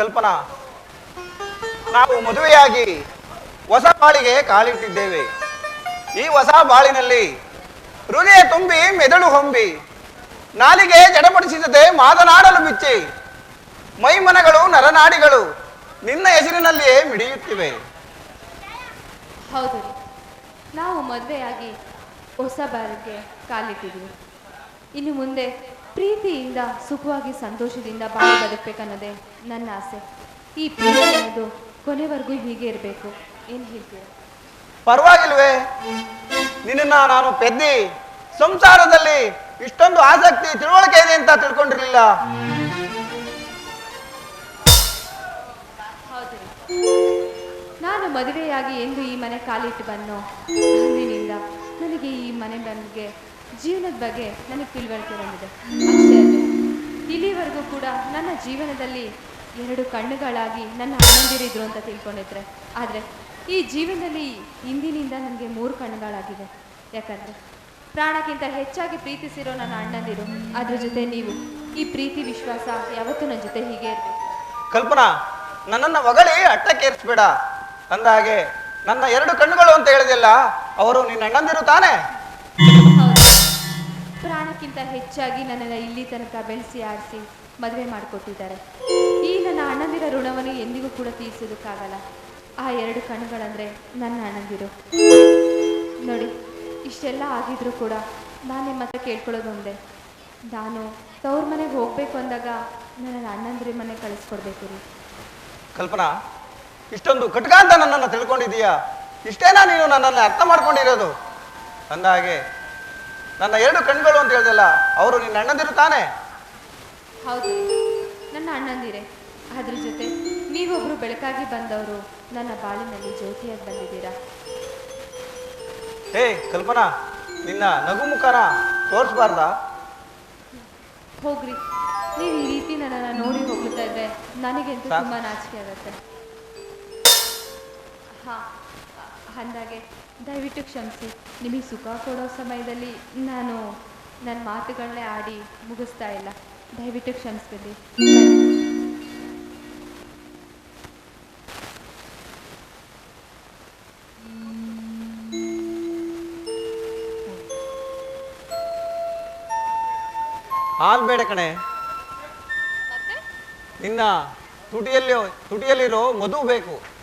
ಕಲ್ಪನಾ. ನಾವು ಮದುವೆಯಾಗಿ ಹೊಸ ಬಾಳಿಗೆ ಕಾಲಿಟ್ಟಿದ್ದೇವೆ. ಈ ಹೊಸ ಬಾಳಿನಲ್ಲಿ ಹೃದಯ ತುಂಬಿ ಮೆದುಳು ಹೊಂಬಿ, ನಾಲಿಗೆ ಜಡಪಡಿಸಿದಂತೆ ಮಾತನಾಡಲು ಬಿಚ್ಚಿ ಮೈಮನಗಳು ನರನಾಡಿಗಳು ನಿನ್ನ ಹೆಸರಿನಲ್ಲಿಯೇ ಮಿಡಿಯುತ್ತಿವೆ. ಹೌದು, ನಾವು ಮದುವೆಯಾಗಿ ಹೊಸ ಬಾರಿಗೆ ಕಾಲಿಟ್ಟಿದ್ದೀವಿ. ಇನ್ನು ಮುಂದೆ ಪ್ರೀತಿಯಿಂದ ಸುಖವಾಗಿ ಸಂತೋಷದಿಂದ ಬಾಳಿ ಬದುಕಬೇಕನ್ನೋದೇ ನನ್ನ ಆಸೆ. ಈ ಪ್ರೀತಿ ಅನ್ನೋದು ಕೊನೆವರೆಗೂ ಹೀಗೆ ಇರಬೇಕು. ಏನು ಹೇಳ್ತೀರ? ಪರವಾಗಿಲ್ವೇ? ನಿನ್ನ ನಾನು ಪೆದ್ದಿ ಸಂಸಾರದಲ್ಲಿ ಇಷ್ಟೊಂದು ಆಸಕ್ತಿ ತಿಳುವಳಿಕೆ ಇದೆ ಅಂತ ತಿಳ್ಕೊಂಡಿರ್ಲಿಲ್ಲ. ನಾನು ಮದುವೆಯಾಗಿ ಎಂದು ಈ ಮನೆ ಕಾಲಿಟ್ಟು ಬನ್ನೋ ಅಂದಿನಿಂದ ನನಗೆ ಈ ಮನೆ ಬಗ್ಗೆ ಜೀವನದ ಬಗ್ಗೆ ನನಗೆ ತಿಳುವಳಿಕೆ ಬಂದಿದೆ. ಅಷ್ಟೇ ಇಲ್ಲಿವರೆಗೂ ಕೂಡ ನನ್ನ ಜೀವನದಲ್ಲಿ ಎರಡು ಕಣ್ಣುಗಳಾಗಿ ನನ್ನ ಅಣ್ಣಂದಿರಿದ್ರು ಅಂತ ತಿಳ್ಕೊಂಡಿದ್ರೆ. ಆದರೆ ಈ ಜೀವನದಲ್ಲಿ ಇಂದಿನಿಂದ ನನಗೆ ಮೂರು ಕಣ್ಣುಗಳಾಗಿದೆ ಯಾಕಂದರೆ ಪ್ರಾಣಕ್ಕಿಂತ ಹೆಚ್ಚಾಗಿ ಪ್ರೀತಿಸಿರೋ ನನ್ನ ಅಣ್ಣಂದಿರು, ಅದ್ರ ಜೊತೆ ನೀವು. ಈ ಪ್ರೀತಿ, ವಿಶ್ವಾಸ ಯಾವತ್ತೂ ನನ್ನ ಜೊತೆ ಹೀಗೆ ಇರಬೇಕು. ಕಲ್ಪನಾ, ನನ್ನನ್ನು ಹೊಗಳಿ ಅಟ್ಟಕ್ಕೇರಿಸ್ಬೇಡ. ಅಂದ ಹಾಗೆ ನನ್ನ ಎರಡು ಕಣ್ಣುಗಳು ಅಂತ ಹೇಳಿದೆಲ್ಲ ಅವರು ನಿನ್ನ ಅಣ್ಣಂದಿರು ತಾನೇ? ಪ್ರಾಣಕ್ಕಿಂತ ಹೆಚ್ಚಾಗಿ ನನ್ನನ್ನು ಇಲ್ಲಿ ತನಕ ಬೆಳೆಸಿ ಆಡಿಸಿ ಮದುವೆ ಮಾಡಿಕೊಟ್ಟಿದ್ದಾರೆ. ಈ ನನ್ನ ಅಣ್ಣಂದಿರ ಋಣವನ್ನು ಎಂದಿಗೂ ಕೂಡ ತೀರಿಸೋದಕ್ಕಾಗಲ್ಲ. ಆ ಎರಡು ಕಣ್ಣುಗಳಂದರೆ ನನ್ನ ಅಣ್ಣಂದಿರು. ನೋಡಿ, ಇಷ್ಟೆಲ್ಲ ಆಗಿದ್ರು ಕೂಡ ನಾನು ನಿಮ್ಮ ಹತ್ರ ಕೇಳ್ಕೊಳ್ಳೋದು ಒಂದೇ. ನಾನು ತವ್ರ ಮನೆಗೆ ಹೋಗ್ಬೇಕು ಅಂದಾಗ ನನ್ನ ಅಣ್ಣಂದಿರ ಮನೆ ಕಳಿಸ್ಕೊಡ್ಬೇಕು ರೀ. ಕಲ್ಪನಾ, ಇಷ್ಟೊಂದು ಕಟ್ಕ ಅಂತ ನನ್ನನ್ನು ತಿಳ್ಕೊಂಡಿದೀಯಾ ಇಷ್ಟೇನಾ ನೀನು ನನ್ನನ್ನು ಅರ್ಥ ಮಾಡ್ಕೊಂಡಿರೋದು? ಅಂದ ಹಾಗೆ ನನ್ನ ಎರಡು ಕಣ್ಗಳು ಅಂತ ಹೇಳ್ದಲ್ಲ ಅವರು ನಿನ್ನ ಅಣ್ಣಂದಿರು ತಾನೆ? ಹೌದು ನನ್ನ ಅಣ್ಣಂದಿರೇ. ಅದ್ರ ಜೊತೆ ನೀವೊಬ್ರು ಬೆಳಕಾಗಿ ಬಂದವರು ನನ್ನ ಬಾಳಿನಲ್ಲಿ ಜ್ಯೋತಿಯಾಗಿ ಬಂದಿದ್ದೀರಾ? ಹೇ ಕಲ್ಪನಾ ನಿನ್ನ ನಗು ಮುಖನ ತೋರಿಸ್ಬಾರ್ದಾ? ಹೋಗ್ರಿ ನೀವು ಈ ರೀತಿ ನನ್ನನ್ನು ನೋಡಿ ಹೋಗ್ತಾ ಇದ್ದೆ ನನಗೆಂತೂ ತುಂಬಾ ತುಂಬ ನಾಚಿಕೆ ಆಗುತ್ತೆ. ಹಾ ಅಂದಾಗೆ ದಯವಿಟ್ಟು ಕ್ಷಮಿಸಿ. ನಿಮಗೆ ಸುಖ ಕೊಡೋ ಸಮಯದಲ್ಲಿ ನಾನು ನನ್ನ ಮಾತುಗಳನ್ನೇ ಆಡಿ ಮುಗಿಸ್ತಾ ಇಲ್ಲ. ದಯವಿಟ್ಟು ಕ್ಷಮಿಸ್ಬಿಡಿ. ಹಾಲ್ ಬೇಡ ಕಣೆ. ನಿನ್ನ ತುಟಿಯಲ್ಲಿ ತುಟಿಯಲ್ಲಿರೋ ಮಧು ಬೇಕು.